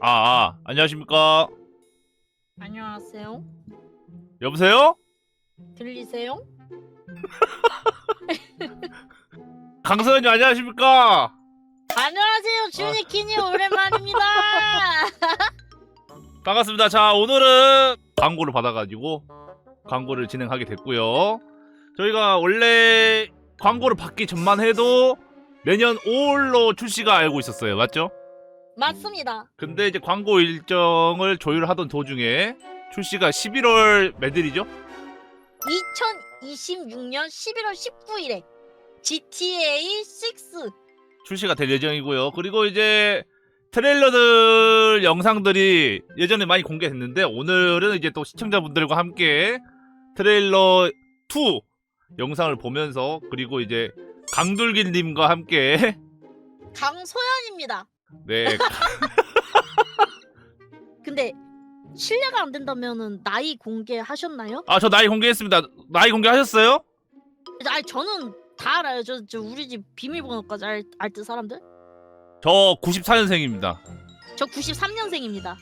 아, 아 안녕하십니까 안녕하세요. 여보세요 들리세요? 강서연님 안녕하십니까 안녕하세요. 주니키님 오랜만입니다. 반갑습니다 자 오늘은 광고를 받아가지고 광고를 진행하게 됐고요 저희가 원래 광고를 받기 전만 해도 내년 5월로 출시가 알고 있었어요 맞죠? 맞습니다. 근데 이제 광고 일정을 조율하던 도중에 출시가 11월 몇일이죠? 2026년 11월 19일에 GTA 6 출시가 될 예정이고요. 그리고 이제 트레일러들 영상들이 예전에 많이 공개됐는데 오늘은 이제 또 시청자분들과 함께 트레일러 2 영상을 보면서 그리고 이제 강둘길님과 함께 강소연입니다. 네 근데 실례가 안 된다면은 나이 공개하셨나요? 아 저 나이 공개했습니다. 나이 공개하셨어요? 아니 저는 다 알아요. 저, 저 우리 집 비밀번호까지 알, 알듯 사람들. 저 94년생입니다. 저 93년생입니다.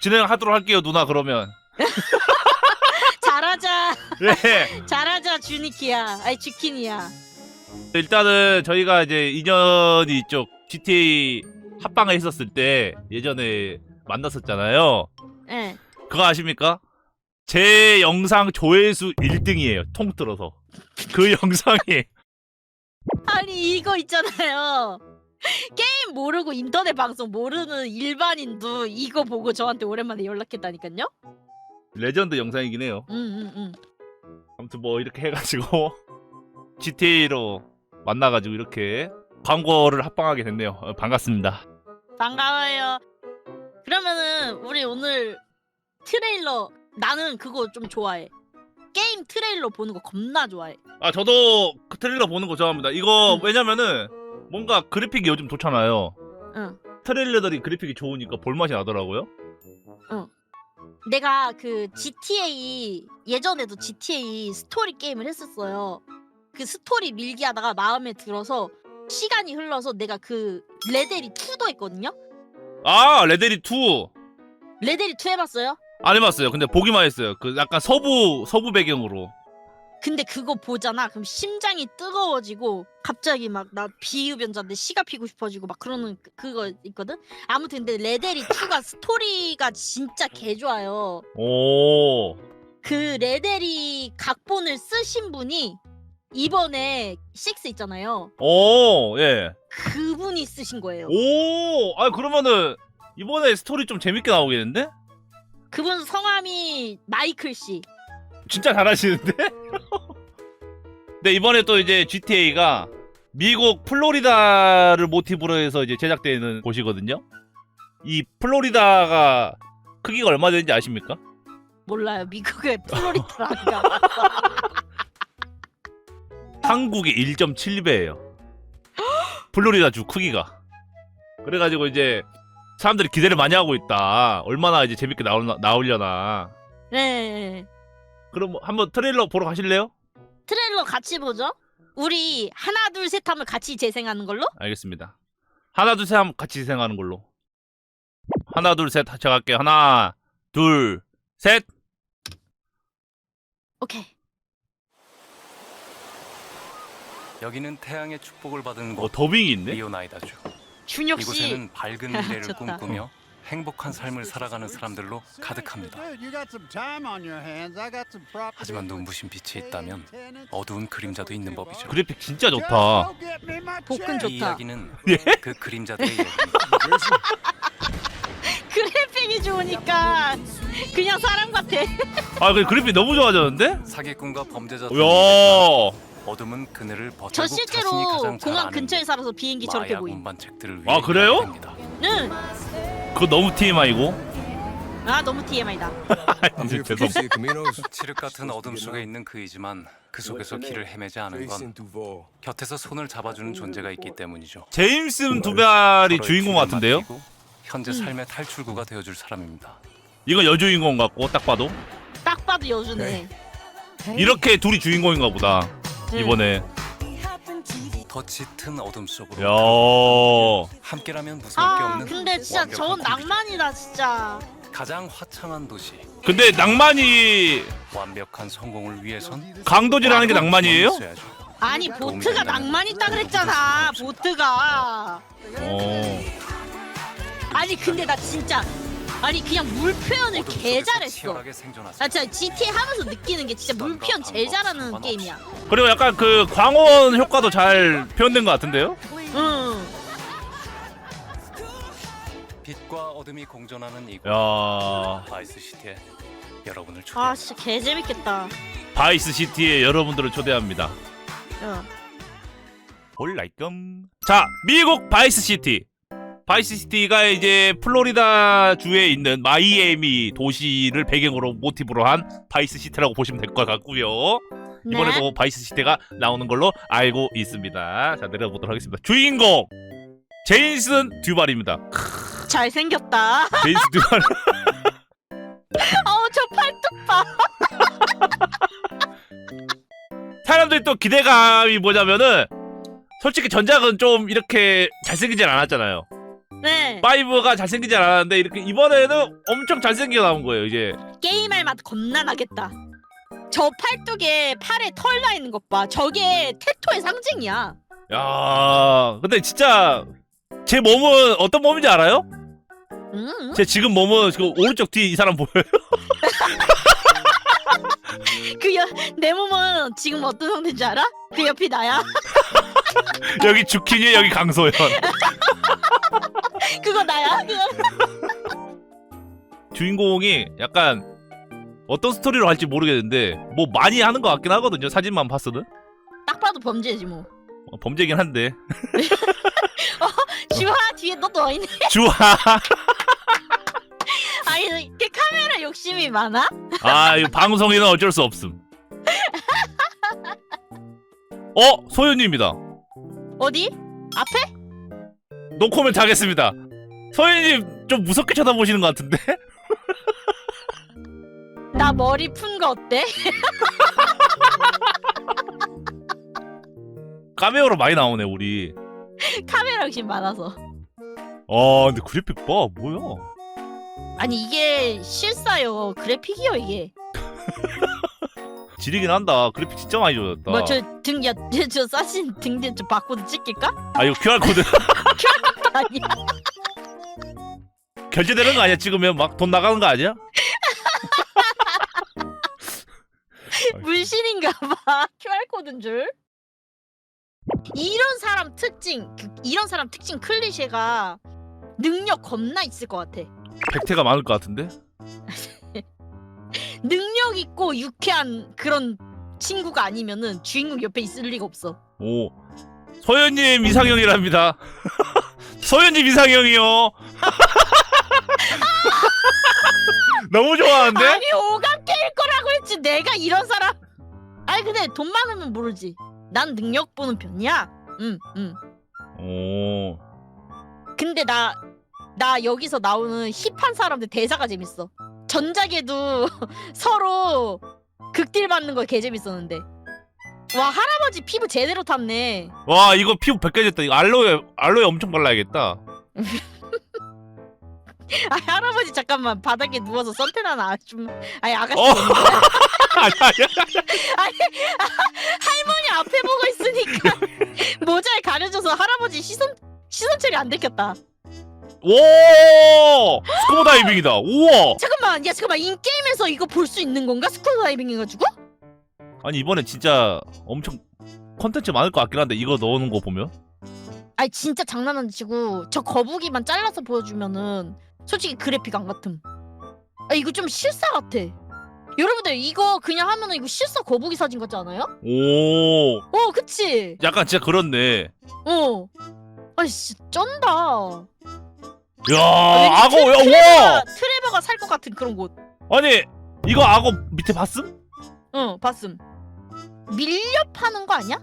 진행하도록 할게요 누나 그러면. 잘하자. 네. 잘하자 주니키야. 아니 주키니야. 일단은 저희가 이제 인연이 있죠. GTA 합방을 했었을 때 예전에 만났었잖아요. 예. 그거 아십니까? 제 영상 조회수 1등이에요. 통틀어서. 그 영상이 아니 이거 있잖아요. 게임 모르고 인터넷 방송 모르는 일반인도 이거 보고 저한테 오랜만에 연락했다니까요. 레전드 영상이긴 해요. 응응응. 음, 아무튼 뭐 이렇게 해가지고 GTA로 만나가지고 이렇게 광고를 합방하게 됐네요. 어, 반갑습니다. 반가워요. 그러면은 우리 오늘 트레일러 나는 그거 좀 좋아해. 게임 트레일러 보는 거 겁나 좋아해. 아 저도 그 트레일러 보는 거 좋아합니다. 이거 응. 왜냐면은 뭔가 그래픽이 요즘 좋잖아요. 응. 트레일러들이 그래픽이 좋으니까 볼맛이 나더라고요. 내가 그 GTA 예전에도 GTA 스토리 게임을 했었어요. 그 스토리 밀기 하다가 마음에 들어서 시간이 흘러서 내가 그 레데리 2도 했거든요. 아 레데리 2 레데리 2 해봤어요? 안 해봤어요. 근데 보기만 했어요. 그 약간 서부 서부 배경으로. 근데 그거 보잖아. 그럼 심장이 뜨거워지고 갑자기 막 나 비흡연자인데 시가 피고 싶어지고 막 그러는 그- 그거 있거든. 아무튼 근데 레데리 2가 스토리가 진짜 개 좋아요. 오. 그 레데리 각본을 쓰신 분이 이번에 6 있잖아요. 오, 예. 그분이 쓰신 거예요. 오, 아 그러면은 이번에 스토리 좀 재밌게 나오겠는데? 그분 성함이 마이클 씨. 진짜 잘하시는데? 네 이번에 또 이제 GTA가 미국 플로리다를 모티브로 해서 이제 제작되는 곳이거든요. 이 플로리다가 크기가 얼마 되는지 아십니까? 몰라요. 미국의 플로리다가 한국의 1.7배예요. 플로리다 주 크기가. 그래가지고 이제 사람들이 기대를 많이 하고 있다. 얼마나 이제 재밌게 나올, 나오려나. 네. 그럼 뭐 한번 트레일러 보러 가실래요? 트레일러 같이 보죠. 우리 하나 둘 셋 하면 같이 재생하는 걸로? 알겠습니다. 하나 둘 셋 하면 같이 생각하는 걸로. 하나 둘셋 제가 할게요. 하나 둘 셋. 오케이. 여기는 태양의 축복을 받은 어 곳 더빙이 있네. 리오나이다주. 준혁 씨. 이곳에는 밝은 미래를 좋다. 꿈꾸며 행복한 삶을 살아가는 사람들로 가득합니다. 하지만 눈부신 빛이 있다면 어두운 그림자도 있는 법이죠. 그래픽 진짜 좋다. 복근 이 좋다. 이야기는 예? 그 그림자들의 이야기입니다. 그래픽이 좋으니까 그냥 사람 같아. 아 근데 그래픽 너무 좋아졌는데? 사기꾼과 범죄자 야. 어둠은 그늘을 버티고 저 자신이 실제로 가장 잘 공항 아는 근처에 살아서 비행기 저렇게 마약 보임. 운반책들을 아, 위해 그래요? 응. 그거 너무 TMI고. 아 너무 TMI다. 죄송. 칠흑 같은 어둠 속에 있는 그이지만 그 속에서 길을 헤매지 않은 건 곁에서 손을 잡아주는 존재가 있기 때문이죠. 제임스 두발이 서로의 주인공 길을 같은데요? 맡기고 현재 음. 삶의 탈출구가 되어줄 사람입니다. 이건 여주인공 같고 딱 봐도 딱 봐도 여주네. 이렇게 둘이 주인공인가 보다 응. 이번에 더 짙은 어둠 속으로 야. 함께라면 무서울 게 아 없는 근데 진짜 완벽한 저건. 낭만이다 진짜 가장 화창한 도시 근데 낭만이 완벽한 성공을 위해선 강도질하는 게 낭만이에요? 아니 보트가 낭만 있다 그랬잖아 보트가 어. 아니 근데 나 진짜 아니 그냥 물 표현을 어둠 개 속에서 잘했어 치열하게 생존하세요. 나 진짜 GTA 하면서 느끼는 게 진짜 물 표현 제일 잘하는 게임이야 그리고 약간 그 광원 효과도 잘 표현된 것 같은데요? 응 빛과 어둠이 공존하는 이곳 야. 바이스 시티에 여러분을 아 초대합니다. 진짜 개 재밌겠다 바이스 시티에 여러분들을 초대합니다. 응. 볼라이끔. 자, 미국 바이스 시티. 바이스 시티가 이제 플로리다 주에 있는 마이애미 도시를 배경으로 모티브로 한 바이스 시티라고 보시면 될 것 같고요. 네. 이번에도 바이스 시티가 나오는 걸로 알고 있습니다. 자, 내려보도록 하겠습니다. 주인공 제인슨 듀발입니다. 잘생겼다 제인슨 듀발. 어저 팔뚝 봐 사람들이 또 기대감이 뭐냐면은 솔직히 전작은 좀 이렇게 잘생기진 않았잖아요. 네. 파이브가 잘생기지 않았는데 이렇게 이번에는 엄청 잘생겨 나온 거예요 이제. 게임할 맛 겁나 나겠다. 저 팔뚝에 팔에 털 나 있는 것 봐. 저게 테토의 상징이야. 야 근데 진짜 제 몸은 어떤 몸인지 알아요? 응? 제 지금 몸은 그 오른쪽 뒤에 이 사람 보여요 그내 몸은 지금 어떤 상태인지 알아? 그 옆이 나야? 여기 주키니 여기 강소연. 그거 나야? 그거? 주인공이 약간 어떤 스토리로 할지 모르겠는데 뭐 많이 하는 것 같긴 하거든요 사진만 봤어도 딱 봐도 범죄지 뭐. 어, 범죄긴 한데. 주하 뒤에 너 너 있네. 주하. 아니 카메라 욕심이 많아? 아 이거 방송에는 어쩔 수 없음 어 소연님입니다 어디? 앞에? 노코멘트 하겠습니다. 소연님 좀 무섭게 쳐다보시는 것 같은데? 나 머리 푼 거 어때? 까메오로 많이 나오네 우리. 카메라 욕심 많아서 아 근데 그래픽 봐 뭐야? 아니 이게 실사요 그래픽이요 이게 지리긴 한다. 그래픽 진짜 많이 좋아졌다. 뭐저 등야 저 사진 등대 좀 바코드 찍힐까? 아 이거 QR 코드 아니야 결제되는 거 아니야? 찍으면 막 돈 나가는 거 아니야? 물신인가 봐 QR 코드인 줄 이런 사람 특징 그, 이런 사람 특징 클리셰가 능력 겁나 있을 것 같아 백태가 많을 것 같은데? 능력 있고 유쾌한 그런 친구가 아니면은 주인공 옆에 있을 리가 없어 오 소연님 이상형이랍니다. 소연님 이상형이요. 너무 좋아하는데? 아니 오감캐일 거라고 했지 내가 이런 사람 아니 근데 돈 많으면 모르지 난 능력 보는 편이야 응응 오 근데 나 나 여기서 나오는 힙한 사람들 대사가 재밌어 전작에도 서로 극딜 받는 거 개 재밌었는데 와 할아버지 피부 제대로 탔네 와 이거 피부 벗겨졌다. 이거 알로에 알로에 엄청 발라야겠다. 아 할아버지 잠깐만 바닥에 누워서 선탠하는 아줌 아니 아가씨 어. 아니 아니 아니 할머니 앞에 보고 있으니까 모자에 가려져서 할아버지 시선 시선 처리 안 들켰다. 오 스쿠버 다이빙이다. 우와. 잠깐만, 야 잠깐만 인 게임에서 이거 볼 수 있는 건가? 스쿠버 다이빙 해가지고? 아니 이번엔 진짜 엄청 컨텐츠 많을 것 같긴 한데 이거 넣는 거 보면 아니 진짜 장난 안 치고 저 거북이만 잘라서 보여주면은 솔직히 그래픽 안 같음. 아 이거 좀 실사 같아. 여러분들 이거 그냥 하면은 이거 실사 거북이 사진 같지 않아요? 오 어, 그치? 약간 진짜 그렇네. 어. 진짜 쩐다. 야 악어 야 트레버가, 와 트레버가 살 것 같은 그런 곳. 아니 이거 악어 밑에 봤음? 어, 봤음. 밀려 파는 거 아니야?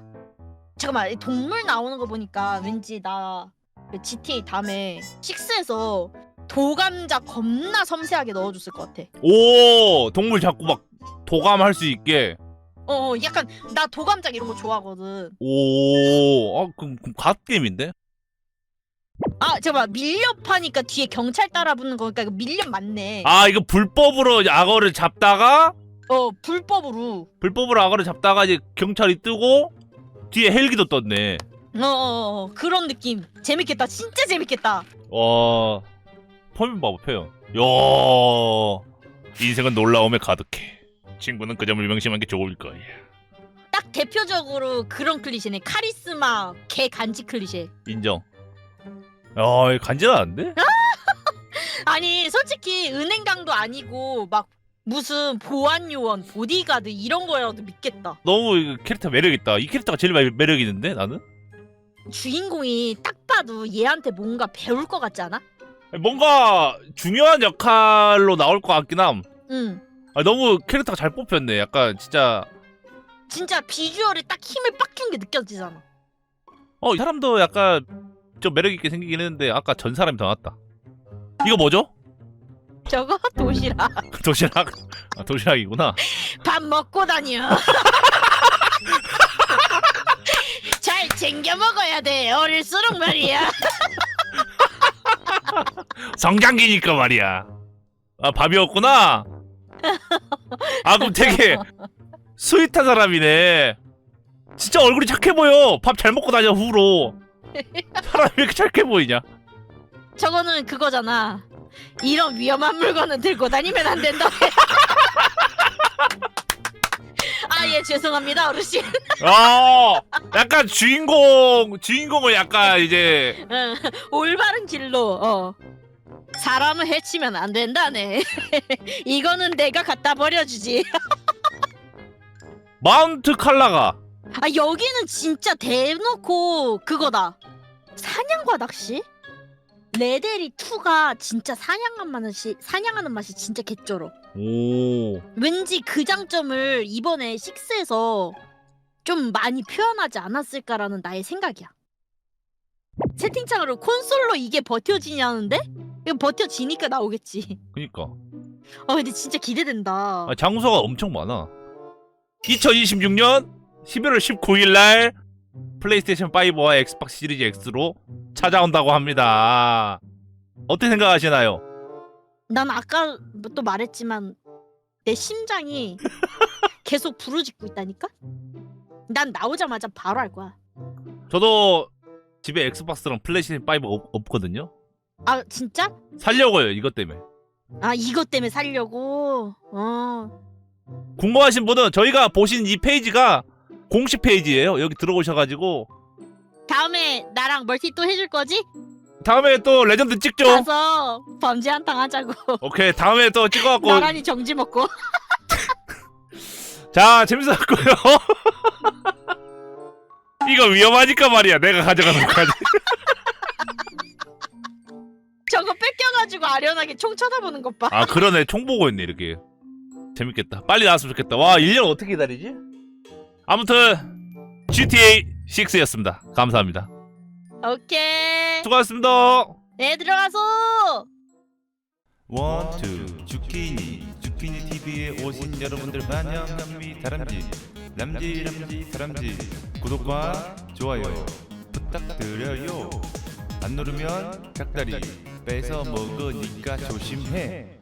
잠깐만, 이 동물 나오는 거 보니까 왠지 나그 GTA 다음에 6에서 도감자 겁나 섬세하게 넣어줬을 것 같아. 오 동물 자꾸 막 도감할 수 있게 어 약간 나 도감작 이런 거 좋아하거든. 오, 아, 그럼, 그럼 갓 게임인데? 아 잠깐만 밀렵 하니까 뒤에 경찰 따라붙는 거니까 이거 밀렵 맞네. 아, 이거 불법으로 악어를 잡다가, 어 불법으로. 불법으로 악어를 잡다가 이제 경찰이 뜨고, 뒤에 헬기도 떴네. 어, 어, 어 그런 느낌. 재밌겠다. 진짜 재밌겠다. 와, 표현 봐봐, 표현. 야 인생은 놀라움에 가득해. 친구는 그 점을 명심한 게 좋을 거야. 딱 대표적으로 그런 클리셰네. 카리스마 개 간지 클리셰. 인정. 야, 이거 간지나는데? 아니 솔직히 은행강도 아니고 막 무슨 보안 요원, 보디가드 이런 거라도 믿겠다. 너무 이거 캐릭터 매력 있다. 이 캐릭터가 제일 매- 매력 있는데 나는? 주인공이 딱 봐도 얘한테 뭔가 배울 것 같지 않아? 뭔가 중요한 역할로 나올 것 같긴 함. 응. 아, 너무 캐릭터가 잘 뽑혔네. 약간 진짜 진짜 비주얼에 딱 힘을 빡준 게 느껴지잖아. 어, 이 사람도 약간 좀 매력 있게 생기긴 했는데 아까 전 사람이 더 낫다. 이거 뭐죠? 저거 도시락. 도시락. 아, 도시락이구나. 밥 먹고 다녀. 잘 챙겨 먹어야 돼. 어릴수록 말이야. 성장기니까 말이야. 아, 밥이었구나. 아, 그럼 되게 스윗한 사람이네. 진짜 얼굴이 착해 보여. 밥 잘 먹고 다녀 후로. 사람이 왜 이렇게 착해 보이냐? 저거는 그거잖아. 이런 위험한 물건은 들고 다니면 안 된다. 아, 예, 죄송합니다, 어르신. 어, 약간 주인공, 주인공을 약간 이제 응, 올바른 길로, 어. 사람을 해치면 안 된다네. 이거는 내가 갖다 버려주지. 마운트 칼라가 아, 여기는 진짜 대놓고 그거다. 사냥과 낚시? 레데리 2가 진짜 사냥하는 맛이, 사냥하는 맛이 진짜 개쩔어. 오, 왠지 그 장점을 이번에 6에서 좀 많이 표현하지 않았을까라는 나의 생각이야. 채팅창으로 콘솔로 이게 버텨지냐는데? 이거 버텨지니까 나오겠지. 그니까. 아 근데 진짜 기대된다. 아, 장소가 엄청 많아. 2026년 11월 19일 날 플레이스테이션 5와 엑스박스 시리즈 X로 찾아온다고 합니다. 어떻게 생각하시나요? 난 아까 또 말했지만 내 심장이 계속 부르짖고 있다니까? 난 나오자마자 바로 할 거야. 저도 집에 엑스박스랑 플레이스테이션 5 없, 없거든요. 아 진짜? 살려고요, 이것 때문에. 아 이것 때문에 살려고? 어. 궁금하신 분은 저희가 보신 이 페이지가 공식 페이지예요. 여기 들어오셔가지고 다음에 나랑 멀티 또 해줄 거지? 다음에 또 레전드 찍죠. 가서 범죄 한탕 하자고. 오케이, 다음에 또 찍어갖고 나란히 정지 먹고. 자 재밌었고요. 이거 위험하니까 말이야. 내가 가져가는 거까지. 저거 뺏겨가지고 아련하게 총 쳐다보는 것 봐. 아 그러네 총 보고 있네 이렇게 재밌겠다 빨리 나왔으면 좋겠다 와 1년 어떻게 기다리지? 아무튼 GTA 6였습니다. 감사합니다. 오케이. 수고하셨습니다. 네 들어가서. 원투 주키니. 주키니 TV에 오신 여러분들 환영합니다. 다람쥐 람쥐 람쥐 다람쥐 구독과 좋아요 부탁드려요. 안 누르면 닭다리 뺏어 먹으니까 조심해